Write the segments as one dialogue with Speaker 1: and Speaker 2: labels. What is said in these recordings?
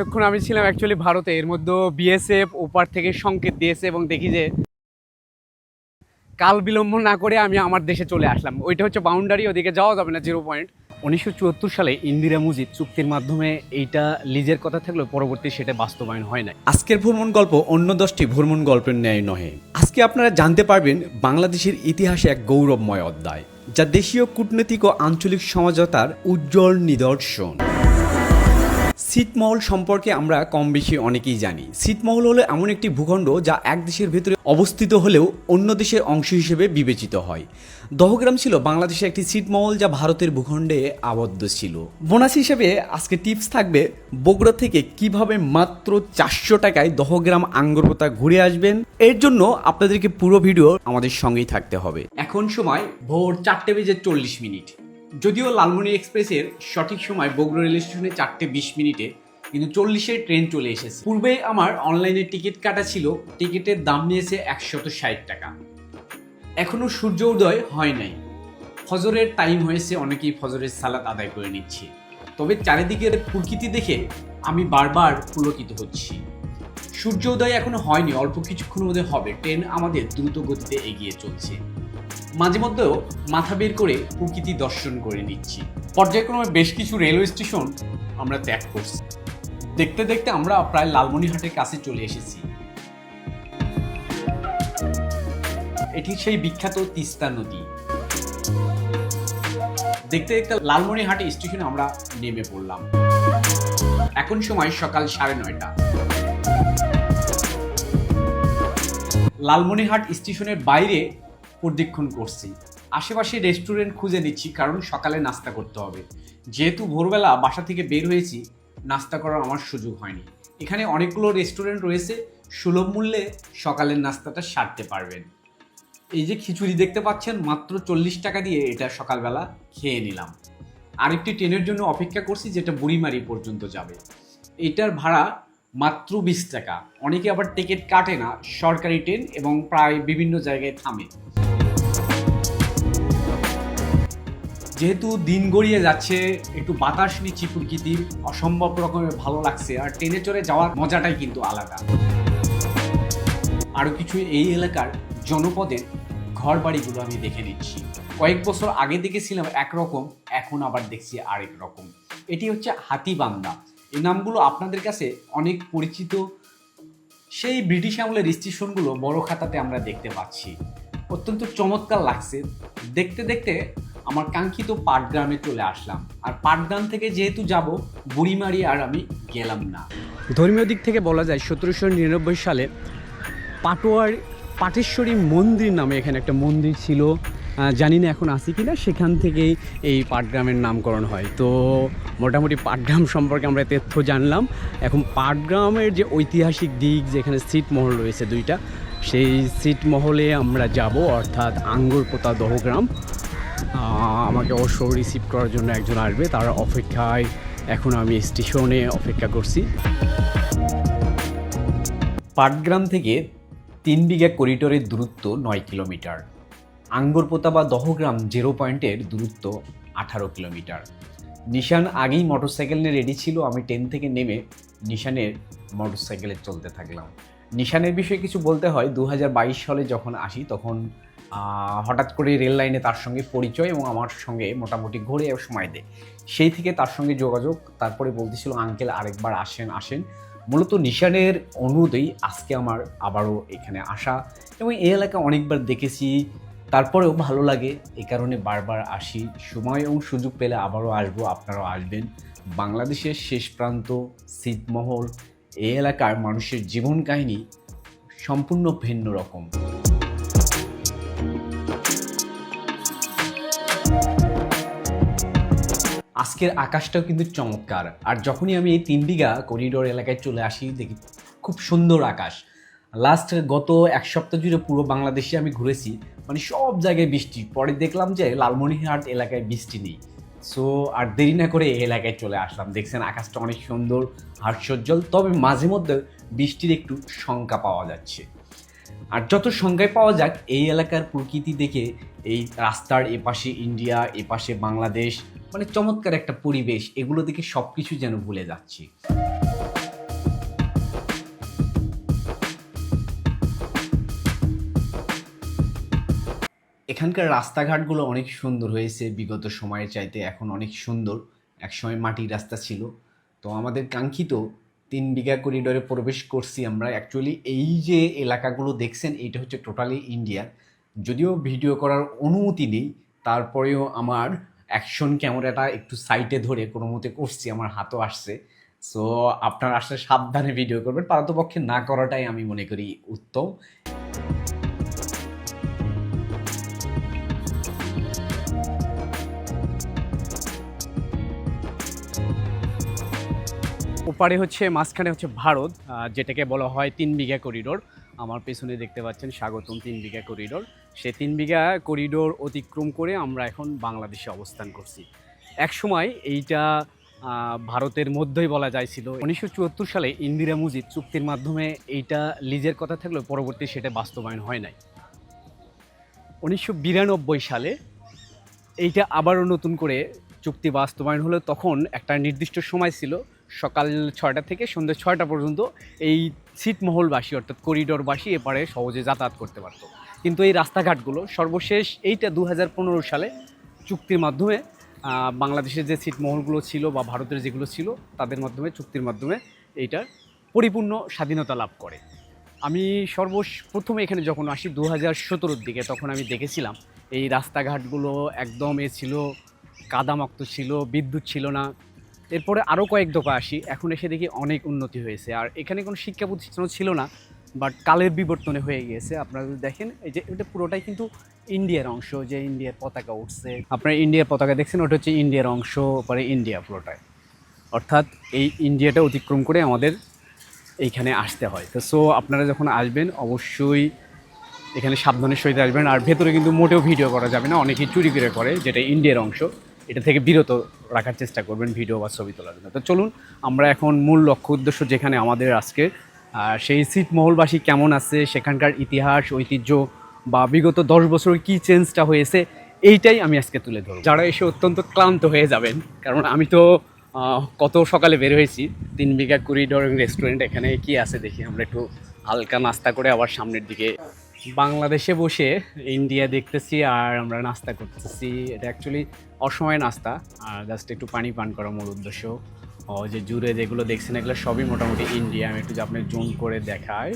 Speaker 1: তখন আমি ছিলাম অ্যাকচুয়ালি ভারতে। এর মধ্যে বিএসএফ ওপার থেকে সংকেত দিয়েছে এবং দেখি যে কাল বিলম্ব না করে আমি আমার দেশে চলে আসলাম। ওইটা হচ্ছে বাউন্ডারি ওদিকে যাওয়া যাবে না জিরো পয়েন্ট উনিশশো চুয়াত্তর সালে ইন্দিরা মুজিব চুক্তির মাধ্যমে এইটা লিজের কথা থাকলেও পরবর্তী সেটা বাস্তবায়ন হয় নাই।
Speaker 2: আজকের ভ্রমণ গল্প অন্য দশটি ভ্রমণ গল্পের ন্যায় নহে। আজকে আপনারা জানতে পারবেন বাংলাদেশের ইতিহাসে এক গৌরবময় অধ্যায়, যা দেশীয় কূটনৈতিক ও আঞ্চলিক সমঝোতার উজ্জ্বল নিদর্শন। ছিটমহল সম্পর্কে আমরা কম বেশি অনেকেই জানি। ছিটমহল হলো এমন একটি ভূখণ্ড যা এক দেশের ভেতরে অবস্থিত হলেও অন্য দেশের অংশ হিসেবে বিবেচিত হয়। দহগ্রাম ছিল বাংলাদেশের একটি ছিটমহল যা ভারতের ভূখণ্ডে আবদ্ধ ছিল। বোনাস হিসেবে আজকে টিপস থাকবে বগুড়া থেকে কীভাবে মাত্র চারশো টাকায় দহগ্রাম আঙ্গরপোতা ঘুরে আসবেন। এর জন্য আপনাদেরকে পুরো ভিডিও আমাদের সঙ্গেই থাকতে হবে। এখন সময় ভোর চারটে বেজে চল্লিশ মিনিট। যদিও লালমনি এক্সপ্রেসের সঠিক সময় বগুড়া রেল স্টেশনে চারটে বিশ মিনিটে, কিন্তু চল্লিশের ট্রেন চলে এসেছে। পূর্বে আমার অনলাইনে টিকিট কাটা ছিল, টিকিটের দাম নিয়েছে একশত ষাট টাকা। এখনও সূর্য উদয় হয় নাই। ফজরের টাইম হয়েছে, অনেকেই ফজরের সালাত আদায় করে নিচ্ছে। তবে চারিদিকের প্রকৃতি দেখে আমি বারবার পুলকিত হচ্ছি। সূর্য উদয় এখনও হয়নি, অল্প কিছুক্ষণের মধ্যে হবে। ট্রেন আমাদের দ্রুত গতিতে এগিয়ে চলছে। মাঝে মধ্যেও মাথা বের করে প্রকৃতি দর্শন করে নিচ্ছি। পর্যায়ক্রমে বেশ কিছু রেলওয়ে স্টেশন আমরা ত্যাগ করছি। দেখতে দেখতে আমরা প্রায় লালমনিহাটের কাছে চলে এসেছি। এটি সেই বিখ্যাত তিস্তা নদী। দেখতে দেখতে লালমনিহাট স্টেশনে আমরা নেমে পড়লাম। এখন সময় সকাল সাড়ে নয়টা। লালমনিহাট স্টেশনের বাইরে পরিদীক্ষণ করছি। আশেপাশে রেস্টুরেন্ট খুঁজে নিচ্ছি, কারণ সকালে নাস্তা করতে হবে। যেহেতু ভোরবেলা বাসা থেকে বের হয়েছি, নাস্তা করার আমার সুযোগ হয়নি। এখানে অনেকগুলো রেস্টুরেন্ট রয়েছে, সুলভ মূল্যে সকালের নাস্তাটা সারতে পারবেন। এই যে খিচুড়ি দেখতে পাচ্ছেন, মাত্র চল্লিশ টাকা দিয়ে এটা সকালবেলা খেয়ে নিলাম। আরেকটি ট্রেনের জন্য অপেক্ষা করছি, যেটা বুড়িমারি পর্যন্ত যাবে। এটার ভাড়া মাত্র বিশ টাকা। অনেকে আবার টিকিট কাটে না, সরকারি ট্রেন এবং প্রায় বিভিন্ন জায়গায় থামে। যেহেতু দিন গড়িয়ে যাচ্ছে, একটু বাতাস নিচ্ছি প্রকৃতির অসম্ভব রকমের ভালো লাগছে। আর ট্রেনে চড়ে যাওয়ার মজাটাই কিন্তু আলাদা। আরও কিছু এই এলাকার জনপদের ঘর বাড়িগুলো আমি দেখে নিচ্ছি। কয়েক বছর আগে দেখেছিলাম একরকম, এখন আবার দেখছি আরেক রকম। এটি হচ্ছে হাতিবান্দা এই নামগুলো আপনাদের কাছে অনেক পরিচিত। সেই ব্রিটিশ আমলের স্টেশনগুলো বড় খাতাতে আমরা দেখতে পাচ্ছি। অত্যন্ত চমৎকার লাগছে। দেখতে দেখতে আমার কাঙ্ক্ষিত পাটগ্রামে চলে আসলাম। আর পাটগ্রাম থেকে যেহেতু যাব, বুড়িমারি আর আমি গেলাম না।
Speaker 1: ধর্মীয় দিক থেকে বলা যায়, সতেরোশো নিরানব্বই সালে পাটোয়ার পাটেশ্বরী মন্দির নামে এখানে একটা মন্দির ছিল। জানি না এখন আছে কি না সেখান থেকেই এই পাটগ্রামের নামকরণ হয়। তো মোটামুটি পাটগ্রাম সম্পর্কে আমরা তথ্য জানলাম। এখন পাটগ্রামের যে ঐতিহাসিক দিক, যেখানে ছিটমহল রয়েছে দুইটা, সেই ছিটমহলে আমরা যাব, অর্থাৎ আঙ্গুরপোতা দহগ্রাম। আমাকে অবশ্য রিসিভ করার জন্য একজন আসবে। তার অপেক্ষায় এখন আমি স্টেশনে অপেক্ষা করছি।
Speaker 2: পাটগ্রাম থেকে তিন বিঘা করিডোরের দূরত্ব নয় কিলোমিটার। আঙ্গরপোতা বা দহগ্রাম জিরো পয়েন্টের দূরত্ব আঠারো কিলোমিটার। নিশান আগেই মোটরসাইকেল নিয়ে রেডি ছিল। আমি ট্রেন থেকে নেমে নিশানের মোটরসাইকেলে চলতে থাকলাম। নিশানের বিষয়ে কিছু বলতে হয়। দু হাজার বাইশ সালে যখন আসি, তখন হঠাৎ করে রেল লাইনে তার সঙ্গে পরিচয় এবং আমার সঙ্গে মোটামুটি ঘুরে সময় দেয়। সেই থেকে তার সঙ্গে যোগাযোগ, তারপরে বলতেছিল, আঙ্কেল, আরেকবার আসেন আসেন। মূলত নিশানের অনুরোধেই আজকে আমার আবারও এখানে আসা এবং এই এলাকা অনেকবার দেখেছি। তারপরেও ভালো লাগে এই কারণে বারবার আসি। সময় এবং সুযোগ পেলে আবারও আসব, আপনারাও আসবেন। বাংলাদেশের শেষ প্রান্ত ছিটমহল এই এলাকার মানুষের জীবন কাহিনী সম্পূর্ণ ভিন্ন রকম। আজকের আকাশটাও কিন্তু চমৎকার। আর যখনই আমি এই তিন বিঘা করিডোর এলাকায় চলে আসি, দেখি খুব সুন্দর আকাশ। লাস্ট গত এক সপ্তাহ জুড়ে পুরো বাংলাদেশে আমি ঘুরেছি মানে সব জায়গায় বৃষ্টি। পরে দেখলাম যে লালমনিরহাট এলাকায় বৃষ্টি নেই। সো আর দেরি না করে এই এলাকায় চলে আসলাম। দেখছেন আকাশটা অনেক সুন্দর, হাস্যজ্জ্বল, তবে মাঝে মধ্যে বৃষ্টির একটু শঙ্কা পাওয়া যাচ্ছে। আর যত সংখ্যায় পাওয়া যাক, এই এলাকার প্রকৃতি দেখে এই রাস্তার এপাশে ইন্ডিয়া, এপাশে বাংলাদেশ মানে চমৎকার একটা পরিবেশ, এগুলো দেখে সব কিছু যেন ভুলে যাচ্ছি।
Speaker 3: এখানকার রাস্তাঘাটগুলো অনেক সুন্দর হয়েছে, বিগত সময়ের চাইতে এখন অনেক সুন্দর। একসময় মাটির রাস্তা ছিল। তো আমাদের কাঙ্ক্ষিত তিন বিঘা করিডোরে প্রবেশ করছি আমরা। অ্যাকচুয়ালি এই যে এলাকাগুলো দেখছেন এটা হচ্ছে টোটালি ইন্ডিয়া। যদিও ভিডিও করার অনুমতি নেই, তারপরেও আমার অ্যাকশন ক্যামেরাটা একটু সাইটে ধরে কোনো মতে করছি, আমার হাতও আসছে। সো আপনার আসলে সাবধানে ভিডিও করবেন। পারতপক্ষে না করাটাই আমি মনে করি উত্তম।
Speaker 2: ওপারে হচ্ছে, মাঝখানে হচ্ছে ভারত যেটাকে বলা হয় তিন বিঘা করিডোর। আমার পেছনে দেখতে পাচ্ছেন স্বাগতম তিন বিঘা করিডোর। সে তিন বিঘা করিডোর অতিক্রম করে আমরা এখন বাংলাদেশে অবস্থান করছি। এক সময় এইটা ভারতের মধ্যেই বলা যাইছিল। উনিশশো চুয়াত্তর সালে ইন্দিরা মুজিব চুক্তির মাধ্যমে এইটা লিজের কথা থাকলেও পরবর্তী সেটা বাস্তবায়ন হয় নাই। উনিশশো বিরানব্বই সালে এইটা আবারও নতুন করে চুক্তি বাস্তবায়ন হলো। তখন একটা নির্দিষ্ট সময় ছিল, সকাল ছয়টা থেকে সন্ধ্যে ছয়টা পর্যন্ত এই ছিটমহলবাসী অর্থাৎ করিডোরবাসী এপারে সহজে যাতায়াত করতে পারতো। কিন্তু এই রাস্তাঘাটগুলো সর্বশেষ এইটা দু হাজার পনেরো সালে চুক্তির মাধ্যমে বাংলাদেশের যে ছিটমহলগুলো ছিল বা ভারতের যেগুলো ছিল, তাদের মাধ্যমে, চুক্তির মাধ্যমে এইটা পরিপূর্ণ স্বাধীনতা লাভ করে। আমি সর্বশ, প্রথমে এখানে যখন আসি দু হাজার সতেরোর দিকে, তখন আমি দেখেছিলাম এই রাস্তাঘাটগুলো একদম এ ছিল, কাদামুক্ত ছিল, বিদ্যুৎ ছিল না। এরপরে আরও কয়েক দফা আসি, এখন এসে দেখি অনেক উন্নতি হয়েছে। আর এখানে কোনো শিক্ষা প্রতিষ্ঠানও ছিল না। বাট কালের বিবর্তনে হয়ে গিয়েছে। আপনারা যদি দেখেন, এই যে এটা পুরোটাই কিন্তু ইন্ডিয়ার অংশ, যে ইন্ডিয়ার পতাকা উঠছে। আপনারা ইন্ডিয়ার পতাকা দেখছেন, ওটা হচ্ছে ইন্ডিয়ার অংশ, পরে ইন্ডিয়া পুরোটাই। অর্থাৎ এই ইন্ডিয়াটা অতিক্রম করে আমাদের এইখানে আসতে হয়। তো সো আপনারা যখন আসবেন, অবশ্যই এখানে সাবধানের সহিত আসবেন। আর ভেতরে কিন্তু মোটেও ভিডিও করা যাবে না, অনেকেই চুরি করে করে, যেটা ইন্ডিয়ার অংশ। এটা থেকে বিরত রাখার চেষ্টা করবেন, ভিডিও বা ছবি তোলার জন্য। তো চলুন, আমরা এখন মূল লক্ষ্য, উদ্দেশ্য যেখানে আমাদের আজকে আহ, সেই ছিটমহলবাসী কেমন আছে? সেখানকার ইতিহাস ঐতিহ্য বা বিগত দশ বছর কী চেঞ্জটা হয়েছে? এইটাই আমি আজকে তুলে ধরব। যারা এসে অত্যন্ত ক্লান্ত হয়ে যাবেন কারণ আমি তো কত সকালে বের হয়েছি তিন বিঘা করিডোর রেস্টুরেন্ট এখানে কি আছে দেখি আমরা একটু হালকা নাস্তা করে আবার সামনের দিকে বাংলাদেশে বসে ইন্ডিয়া দেখতেছি আর আমরা নাস্তা করতেছি। এটা অ্যাকচুয়ালি অসময় নাস্তা আর জাস্ট একটু পানি পান করা মূল উদ্দেশ্য। ও, যে জুড়ে যেগুলো দেখছেন, এগুলো সবই মোটামুটি ইন্ডিয়া আমি একটু যে আপনার জুম করে দেখায়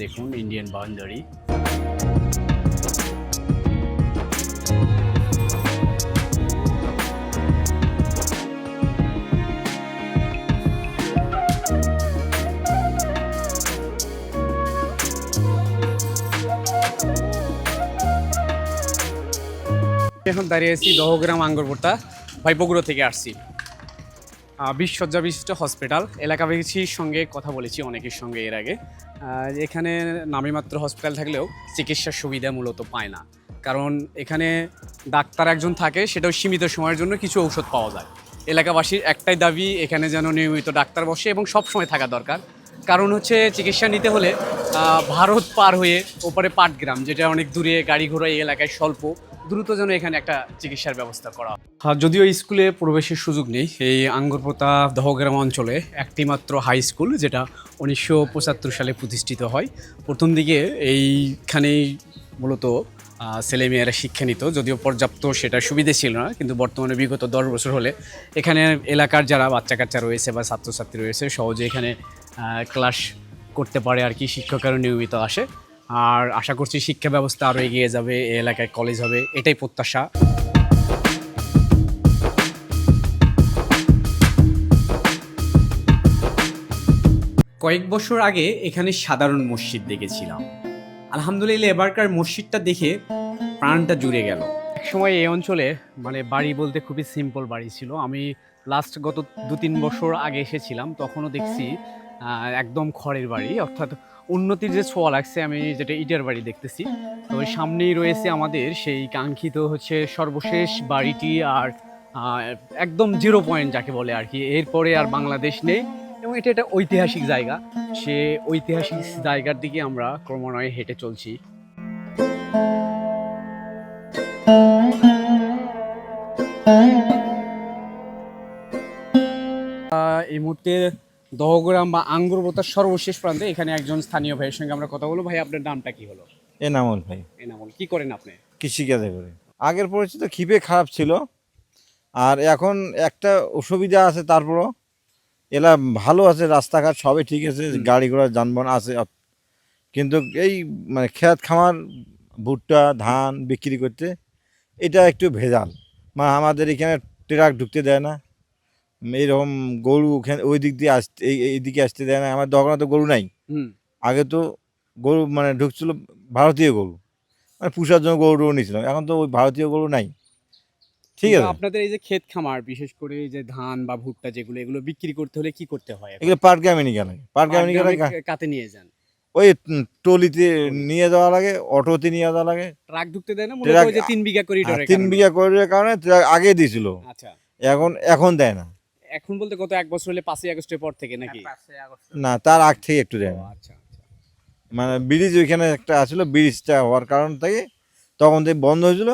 Speaker 2: দেখুন ইন্ডিয়ান বাউন্ডারি। এখন দাঁড়িয়ে আছি দহগ্রাম আঙ্গরপোর্তা ভাই থেকে আসছি। বিশ্বজ্জা বিশিষ্ট হসপিটাল। এলাকাবাসীর সঙ্গে কথা বলেছি, অনেকের সঙ্গে এর আগে। এখানে নামীমাত্র হসপিটাল থাকলেও চিকিৎসার সুবিধা মূলত পায় না। কারণ এখানে ডাক্তার একজন থাকে, সেটাও সীমিত সময়ের জন্য কিছু ঔষধ পাওয়া যায়। এলাকাবাসীর একটাই দাবি, এখানে যেন নিয়মিত ডাক্তার বসে এবং সব সময় থাকা দরকার। কারণ হচ্ছে, চিকিৎসা নিতে হলে ভারত পার হয়ে ওপারে পাটগ্রাম, যেটা অনেক দূরে গাড়ি ঘোড়া এই এলাকায় স্বল্প। দ্রুত যেন এখানে একটা চিকিৎসার ব্যবস্থা করা হয়। যদিও স্কুলে প্রবেশের সুযোগ নেই, এই আঙ্গুরপোতা দহগ্রাম অঞ্চলে একটি মাত্র হাই স্কুল, যেটা উনিশশো পঁচাত্তর সালে প্রতিষ্ঠিত হয় প্রথম দিকে এইখানেই মূলত ছেলেমেয়েরা শিক্ষা নিত, যদিও পর্যাপ্ত সেটা সুবিধে ছিল না, কিন্তু বর্তমানে বিগত দশ বছর হলে এখানে এলাকার যারা বাচ্চা কাচ্চা রয়েছে বা ছাত্রছাত্রী রয়েছে, সহজে এখানে ক্লাস করতে পারে আর কি শিক্ষকেরও নিয়মিত আসে আর আশা করছি শিক্ষা ব্যবস্থা আরও এগিয়ে যাবে এই এলাকায় কলেজ হবে, এটাই প্রত্যাশা। কয়েক বছর আগে এখানে সাধারণ মসজিদ দেখেছিলাম। আলহামদুলিল্লাহ, এবারকার মসজিদটা দেখে প্রাণটা জুড়ে গেল। এক সময় এই অঞ্চলে মানে বাড়ি বলতে খুবই সিম্পল বাড়ি ছিল। আমি লাস্ট গত দু তিন বছর আগে এসেছিলাম, তখনও দেখছি একদম খড়ের বাড়ি, অর্থাৎ উন্নতির যে ছোঁয়া লাগছে আমি যেটা ইটার বাড়ি দেখতেছি। তো সামনেই রয়েছে আমাদের সেই কাঙ্ক্ষিত হচ্ছে সর্বশেষ বাড়িটি আর একদম জিরো পয়েন্ট যাকে বলে আর কি। এরপরে আর বাংলাদেশ নেই এবং এটা একটা ঐতিহাসিক জায়গা। সে ঐতিহাসিক জায়গার দিকে আমরা ক্রমান্বয়ে হেঁটে চলছি। এই মুহূর্তে দহগ্রাম বা আঙ্গুরবোতার সর্বশেষ প্রান্তে এখানে একজন স্থানীয় ভাইয়ের সঙ্গে আমরা কথা বলব। ভাই আপনার নামটা কি হলো?
Speaker 4: এনামুল ভাই।
Speaker 2: এনামুল কি করেন আপনি?
Speaker 4: কৃষিকাজে করে। আগের পরিস্থিতি খিপে খারাপ ছিল। আর এখন একটা অসুবিধা আছে তারপরও। এলা ভালো আছে রাস্তাঘাট সবই ঠিক আছে গাড়ি ঘোড়া যানবাহন আছে। কিন্তু এই মানে খেত খামার ভুট্টা ধান বিক্রি করতে এটা একটু ভেজাল। মানে আমাদের এখানে ট্রাক ঢুকতে দেয় না। এইরকম গরু ওখানে ওই দিক দিয়ে আসতে এই এই দিকে আসতে দেয় না আমার দোকানে তো গরু নাই। আগে তো গরু মানে ঢুকছিল ভারতীয় গরু মানে পুষার জন্য গরু নিয়েছিলাম এখন তো ওই ভারতীয় গরু নাই। ঠিক আছে।
Speaker 2: আপনাদের এই যে ক্ষেত খামার বিশেষ করে এই যে ধান বা ভুট্টা যেগুলো এগুলো বিক্রি করতে হলে কি করতে হয়?
Speaker 4: এগুলো পাটগ্রামে নিয়ে গেলে পাটগ্রামে নিয়ে গেলে
Speaker 2: কাতে নিয়ে যান।
Speaker 4: ওই উম, ট্রলিতে নিয়ে যাওয়া লাগে অটোতে নিয়ে যাওয়া লাগে।
Speaker 2: ট্রাক ঢুকতে দেয় না? মনে হয় যে তিন বিঘা
Speaker 4: আর
Speaker 2: করিডোরে
Speaker 4: তিন বিঘা করিডোরের কারণে আগে দিয়েছিল
Speaker 2: আচ্ছা।
Speaker 4: এখন এখন দেয় না।
Speaker 2: এখন বলতে গত এক বছর হলে পাঁচই আগস্টের পর থেকে নাকি?
Speaker 4: না তার আগ থেকে একটু দেয়
Speaker 2: আচ্ছা আচ্ছা।
Speaker 4: মানে ব্রিজ ওইখানে একটা আসলো ব্রিজটা হওয়ার কারণ থেকে তখন থেকে বন্ধ হয়েছিল।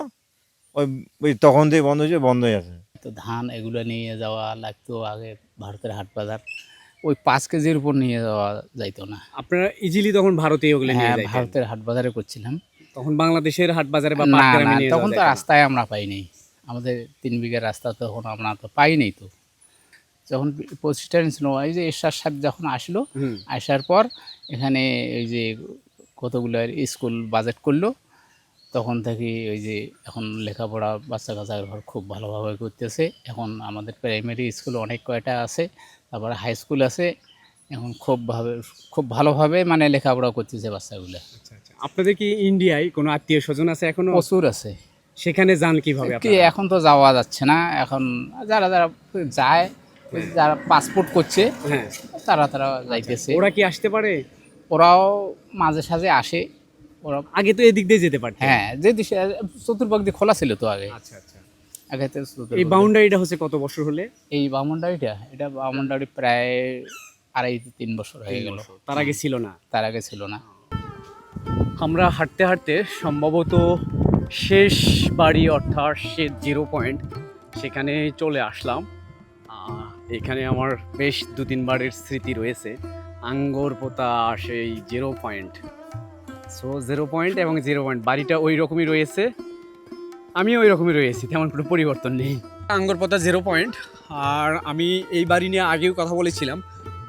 Speaker 4: ওই ওই তখন থেকে বন্ধ হয়েছিল বন্ধ হয়ে আছে।
Speaker 5: তো ধান এগুলো নিয়ে যাওয়া লাগতো আগে ভারতের হাট বাজার। ওই পাঁচ কেজির উপর নিয়ে যাওয়া যাইতো না।
Speaker 2: আপনারা ইজিলি তখন ভারতে ওগুলো
Speaker 5: হ্যাঁ ভারতের হাট বাজারে করছিলাম।
Speaker 2: তখন বাংলাদেশের হাট বাজারে বা
Speaker 5: তখন তো রাস্তায় আমরা পাইনি আমাদের তিন বিঘার রাস্তা তখন আমরা তো পাইনি তো। যখন প্রতিষ্ঠান ছিল এই যে এরশাদ সাহেব যখন আসলো আসার পর এখানে ওই যে কতগুলো স্কুল বাজেট করল তখন থেকে ওই যে এখন লেখাপড়া বাচ্চা কাচ্চার ঘর খুব ভালোভাবে করতেছে। এখন আমাদের প্রাইমারি স্কুল অনেক কয়টা আছে তারপরে হাই স্কুল আছে এখন খুব ভাবে খুব ভালোভাবে মানে লেখাপড়া করতেছে বাচ্চাগুলো।
Speaker 2: আচ্ছা আচ্ছা। আপনাদের কি ইন্ডিয়ায় কোনো আত্মীয় স্বজন আছে এখনও?
Speaker 5: প্রচুর আছে।
Speaker 2: সেখানে যান কীভাবে
Speaker 5: এখন তো যাওয়া যাচ্ছে না এখন যারা যারা যায় যারা পাসপোর্ট করছে
Speaker 2: হ্যাঁ।
Speaker 5: তারা তারা যাইতেছে।
Speaker 2: ওরা কি আসতে পারে?
Speaker 5: ওরাও মাঝে সাঝে আসে। ওরা
Speaker 2: আগে তো এদিক দিয়ে যেতে পারতেন।
Speaker 5: হ্যাঁ যে দিশে চতুর্পাক দিয়ে খোলা ছিল তো আগে।
Speaker 2: আচ্ছা আচ্ছা।
Speaker 5: আগে তো
Speaker 2: এই বাউন্ডারিটা হচ্ছে কত বছর হলে?
Speaker 5: এই বামনডাড়িটা এটা বামনডাড়ি প্রায় আড়াই তিন বছর হয়ে গেল।
Speaker 2: তার আগে ছিল না।
Speaker 5: তার আগে ছিল না।
Speaker 2: আমরা হাঁটতে হাঁটতে সম্ভবত শেষ বাড়ি অর্থাৎ শেষ জিরো পয়েন্ট সেখানে চলে আসলাম। এখানে আমার বেশ দু তিনবারের স্মৃতি রয়েছে। আঙ্গর পোতা সেই zero point so zero point এবং জিরো পয়েন্ট বাড়িটা ওই রকমই রয়েছে। আমি ওই রকমই রয়েছি, তেমন কোনো পরিবর্তন নেই। আঙ্গর পোতা জিরো পয়েন্ট আর আমি এই বাড়ি নিয়ে আগেও কথা বলেছিলাম,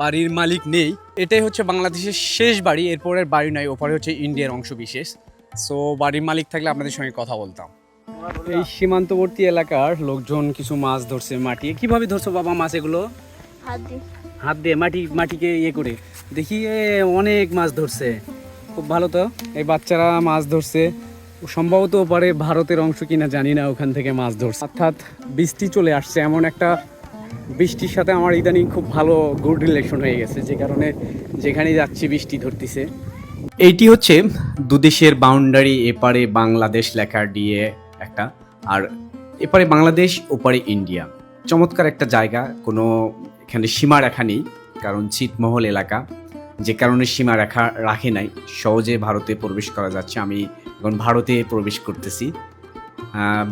Speaker 2: বাড়ির মালিক নেই। এটাই হচ্ছে বাংলাদেশের শেষ বাড়ি, এরপরের বাড়ি নয়, ওপরে হচ্ছে ইন্ডিয়ার অংশ বিশেষ সো বাড়ির মালিক থাকলে আপনাদের সঙ্গে কথা বলতাম। এই সীমান্তবর্তী এলাকার লোকজন কিছু মাছ ধরছে মাটি। কীভাবে ধরছো বাবা মাছ এগুলো?
Speaker 6: হাত দিয়ে।
Speaker 2: হাত দিয়ে মাটি মাটিকে ইয়ে করে। দেখি অনেক মাছ ধরছে। খুব ভালো তো? এই বাচ্চারা মাছ ধরছে। সম্ভবত ওপারে ভারতের অংশ কিনা জানি না ওখান থেকে মাছ ধরছে। অর্থাৎ বৃষ্টি চলে আসছে। এমন একটা বৃষ্টির সাথে আমার ইদানিং খুব ভালো গুড রিলেশন হয়ে গেছে। যে কারণে যেখানে যাচ্ছি বৃষ্টি ধরতেছে।
Speaker 3: এইটি হচ্ছে দুদেশের বাউন্ডারি এপারে বাংলাদেশ লেখা দিয়ে একটা। আর এপারে বাংলাদেশ, ওপারে ইন্ডিয়া। চমৎকার একটা জায়গা, কোনো এখানে সীমা সীমারেখা নেই, কারণ ছিটমহল এলাকা। যে কারণে সীমা সীমারেখা রাখে নাই, সহজে ভারতে প্রবেশ করা যাচ্ছে। আমি এখন ভারতে প্রবেশ করতেছি।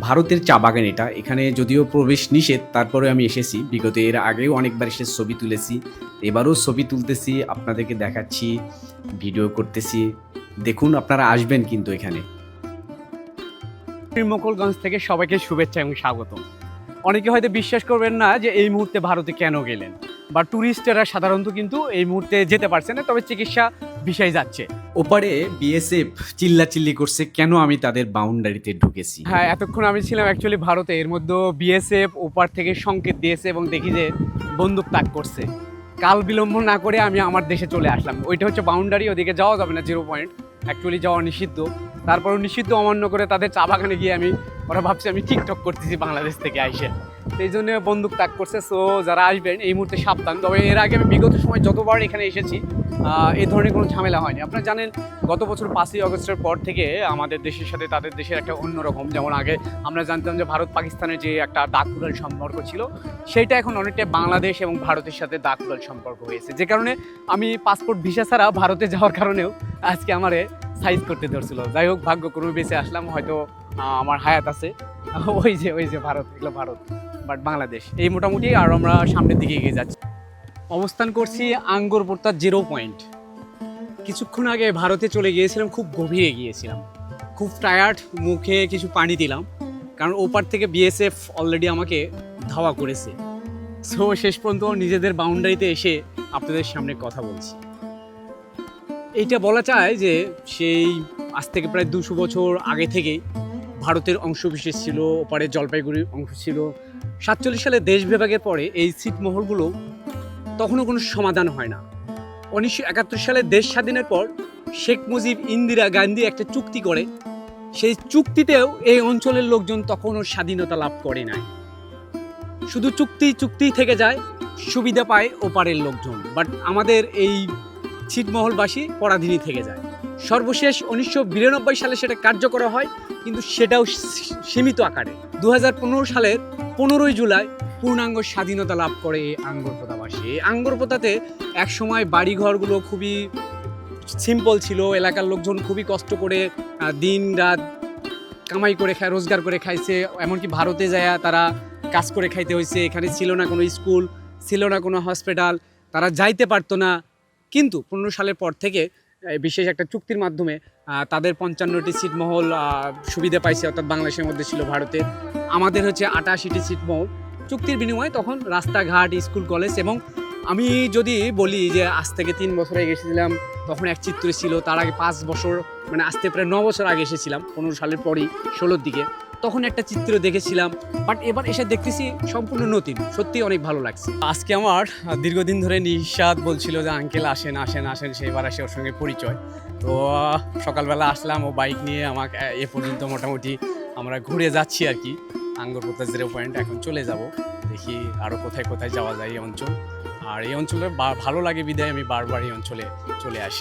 Speaker 3: ভারতের চা বাগান এটা। এখানে যদিও প্রবেশ নিষেধ তারপরে আমি এসেছি। বিগত এর আগেও অনেকবার এসে ছবি তুলেছি। এবারও ছবি তুলতেছি, আপনাদেরকে দেখাচ্ছি, ভিডিও করতেছি। দেখুন, আপনারা আসবেন কিন্তু এখানে।
Speaker 2: মকলগঞ্জ থেকে সবাইকে শুভেচ্ছা এবং স্বাগতম। অনেকে হয়তো বিশ্বাস করবেন না যে এই মুহূর্তে ভারতে কেন গেলেন বা ট্যুরিস্টেরা সাধারণত কিন্তু এই মুহূর্তে যেতে পারছে না তবে চিকিৎসা বিষয় যাচ্ছে।
Speaker 3: ওপারে বিএসএফ চিল্লাচিল্লি করছে কেন আমি তাদের বাউন্ডারিতে ঢুকেছি?
Speaker 2: হ্যাঁ এতক্ষণ আমি ছিলাম অ্যাকচুয়ালি ভারতে এর মধ্যে বিএসএফ ওপার থেকে সংকেত দিয়েছে এবং দেখি যে বন্দুক তাক করছে। কাল বিলম্ব না করে আমি আমার দেশে চলে আসলাম। ওইটা হচ্ছে বাউন্ডারি ওদিকে যাওয়া যাবে না জিরো পয়েন্ট অ্যাকচুয়ালি যাওয়া নিষিদ্ধ। তারপরও নিষিদ্ধ অমান্য করে তাদের চা বাগানে গিয়ে আমি, ওরা ভাবছি আমি টিকটক করতেছি বাংলাদেশ থেকে আইসে। এই জন্য বন্দুক তাক করছে। সো যারা আসবেন, এই মুহূর্তে সাবধান। তবে এর আগে আমি বিগত সময় যতবার এখানে এসেছি এই ধরনের কোনো ঝামেলা হয়নি। আপনারা জানেন, গত বছর পাঁচই আগস্টের পর থেকে আমাদের দেশের সাথে তাদের দেশের একটা অন্যরকম যেমন আগে আমরা জানতাম যে ভারত পাকিস্তানের যে একটা দাকুরাল সম্পর্ক ছিল, সেইটা এখন অনেকটা বাংলাদেশ এবং ভারতের সাথে দাকুরাল সম্পর্ক হয়েছে। যে কারণে আমি পাসপোর্ট ভিসা ছাড়া ভারতে যাওয়ার কারণেও আজকে আমারে সাইজ করতে ধরছিল। যাই হোক ভাগ্যক্রমে বেঁচে আসলাম। হয়তো আমার হায়াত আছে। ওই যে ওই যে ভারত, এগুলো ভারত। বাট বাংলাদেশ। এই মোটামুটি আর আমরা সামনের দিকে এগিয়ে যাচ্ছি। অবস্থান করছি আঙ্গুর আঙ্গুরপোর্তার জিরো পয়েন্ট। কিছুক্ষণ আগে ভারতে চলে গিয়েছিলাম, খুব গভীরে গিয়েছিলাম। খুব টায়ার্ড মুখে কিছু পানি দিলাম। কারণ ওপার থেকে বিএসএফ অলরেডি আমাকে ধাওয়া করেছে। সো শেষ পর্যন্ত নিজেদের বাউন্ডারিতে এসে আপনাদের সামনে কথা বলছি। এইটা বলা চায় যে, সেই আজ থেকে প্রায় দুশো বছর আগে থেকেই ভারতের অংশবিশেষ ছিল ওপারে জলপাইগুড়ির অংশ ছিল সাতচল্লিশ সালে দেশ বিভাগের পরে এই ছিটমহলগুলো তখনও কোনো সমাধান হয় না। উনিশশো একাত্তর সালে দেশ স্বাধীনের পর শেখ মুজিব ইন্দিরা গান্ধী একটা চুক্তি করে। সেই চুক্তিতেও এই অঞ্চলের লোকজন তখনও স্বাধীনতা লাভ করে নাই। শুধু চুক্তি চুক্তি থেকে যায়, সুবিধা পায় ওপারের লোকজন। বাট আমাদের এই ছিটমহলবাসী পরাধীনই থেকে যায়। সর্বশেষ উনিশশো বিরানব্বই সালে সেটা কার্যকর হয়, কিন্তু সেটাও সীমিত আকারে। দু হাজার পনেরো সালের পনেরোই জুলাই পূর্ণাঙ্গ স্বাধীনতা লাভ করে এই আঙ্গরপোতাবাসী। এই আঙ্গরপোতাতে এক সময় বাড়িঘরগুলো খুবই সিম্পল ছিল, এলাকার লোকজন খুবই কষ্ট করে দিন রাত কামাই করে খায়, রোজগার করে খাইছে, এমনকি ভারতে যায় তারা কাজ করে খাইতে হয়েছে এখানে ছিল না কোনো স্কুল, ছিল না কোনো হসপিটাল, তারা যাইতে পারতো না। কিন্তু পনেরো সালের পর থেকে বিশেষ একটা চুক্তির মাধ্যমে তাদের পঞ্চান্নটি ছিটমহল আহ, সুবিধা পাইছে অর্থাৎ বাংলাদেশের মধ্যে ছিল ভারতে। আমাদের হচ্ছে আটাশিটি ছিটমহল। চুক্তির বিনিময়ে তখন রাস্তাঘাট স্কুল কলেজ এবং আমি যদি বলি যে আজ থেকে তিন বছর আগে এসেছিলাম তখন এক চিত্র ছিল তার আগে পাঁচ বছর মানে আসতে প্রায় ন বছর আগে এসেছিলাম পনেরো সালের পরই ষোলোর দিকে। তখন একটা চিত্র দেখেছিলাম বাট এবার এসে দেখতেছি সম্পূর্ণ নতুন। সত্যি অনেক ভালো লাগছে। আজকে আমার দীর্ঘদিন ধরে নিঃস্বাদ বলছিল যে, আঙ্কেল আসেন আসেন আসেন সেইবার আসে ওর সঙ্গে পরিচয়। তো, সকালবেলা আসলাম ও বাইক নিয়ে আমাকে, এ পর্যন্ত মোটামুটি আমরা ঘুরে যাচ্ছি আর কি। আঙ্গরপোতা জিরো পয়েন্ট এখন চলে যাব। দেখি আরও কোথায় কোথায় যাওয়া যায় এই অঞ্চল। আর এই অঞ্চলে ভালো লাগে বিদায়, আমি বারবার এই অঞ্চলে চলে আসি।